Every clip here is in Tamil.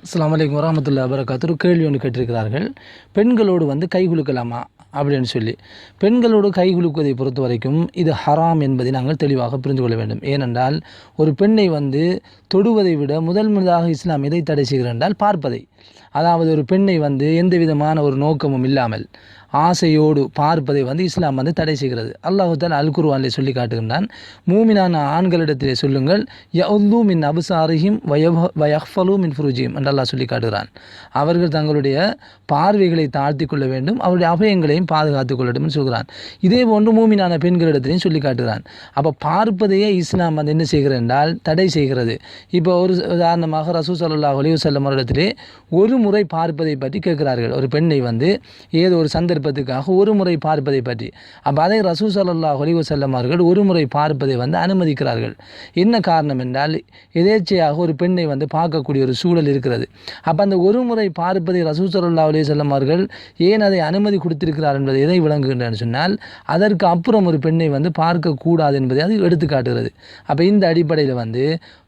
அஸ்லாம் வலைக்கம் வரமத்துல்லா வரகாத்து ஒரு கேள்வி ஒன்று கேட்டிருக்கிறார்கள். பெண்களோடு வந்து கை குலுக்கலாமா? அப்படின்னு சொல்லி. பெண்களோடு கை குலுக்குவதை பொறுத்த வரைக்கும் இது ஹராம் என்பதை நாங்கள் தெளிவாக புரிந்து கொள்ள வேண்டும். ஏனென்றால் ஒரு பெண்ணை வந்து தொடுவதை விட முதல் முதலாக இஸ்லாம் எதை தடை செய்கிறேன் என்றால் பார்ப்பதை. அதாவது ஒரு பெண்ணை வந்து எந்த விதமான ஒரு நோக்கமும் இல்லாமல் ஆசையோடு பார்ப்பதை வந்து இஸ்லாம் வந்து தடை செய்கிறது. அல்லாஹு தாலா அல் குர்ஆனிலே சொல்லி காட்டுகின்றான் மூமினான ஆண்களிடத்திலே சொல்லுங்கள் யவுல்லூ மின் அபுசாரிஹிம் வயவ வயஃபலு மின் ஃபுருஜிம் என்று அல்லாஹ் சொல்லி காட்டுகிறான். அவர்கள் தங்களுடைய பார்வைகளை தாழ்த்தி கொள்ள வேண்டும் அவருடைய அபயங்களையும் பாதுகாத்துக் கொள்ள வேண்டும் என்று சொல்கிறான். இதே போன்று மூமினான பெண்களிடத்திலையும் சொல்லி காட்டுகிறான். அப்போ பார்ப்பதையே இஸ்லாம் வந்து என்ன செய்கிறது என்றால் தடை செய்கிறது. இப்போ ஒரு உதாரணமாக ரசூ சல்லாஹ் அலையுசல்லம் இடத்திலே ஒரு முறை பார்ப்பதை பற்றி கேட்கிறார்கள். ஒரு பெண்ணை வந்து ஏதோ ஒரு சந்தர்ப்பத்துக்காக ஒரு முறை பார்ப்பதை பற்றி. அப்போ அதை ரசூ சல்லா அலையுசல்லம் அவர்கள் ஒரு முறை பார்ப்பதை வந்து அனுமதிக்கிறார்கள். என்ன காரணம் என்றால் எதேச்சையாக ஒரு பெண்ணை வந்து பார்க்கக்கூடிய ஒரு சூழல் இருக்கிறது. அப்போ அந்த ஒரு முறை பார்ப்பதை ரசூ சல்லா அலையுசல்லம் அவர்கள் ஏன் அதை அனுமதி கொடுத்திருக்கிறார் என்பதை எதை விளங்குகின்றன சொன்னால் அதற்கு அப்புறம் ஒரு பெண்ணை வந்து பார்க்கக்கூடாது என்பதை அது எடுத்துக்காட்டுகிறது. அப்போ இந்த அடிப்படையில் வந்து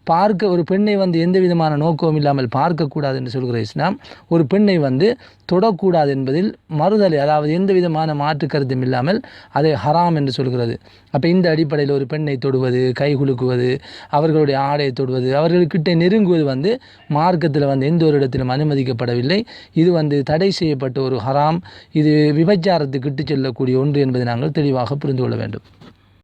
பார்க்க ஒரு பெண்ணை வந்து எந்த விதமான நோக்கமும் இல்லாமல் பார்க்கக்கூடாது என்று சொல்கிற இஸ்லாம் ஒரு பெண்ணை வந்து தொடக்கூடாது என்பதில் மறுதலை அதாவது எந்த விதமான மாற்று கருத்தும் இல்லாமல் அதை ஹராம் என்று சொல்கிறது. அப்போ இந்த அடிப்படையில் ஒரு பெண்ணை தொடுவது கை குலுக்குவது அவர்களுடைய ஆடையை தொடுவது அவர்களுக்கிட்ட நெருங்குவது வந்து மார்க்கத்தில் வந்து எந்த ஒரு இடத்திலும் அனுமதிக்கப்படவில்லை. இது வந்து தடை செய்யப்பட்ட ஒரு ஹராம் இது விபச்சாரத்துக்கு இட்டுச் செல்லக்கூடிய ஒன்று என்பதை நாங்கள் தெளிவாக புரிந்து கொள்ள வேண்டும்.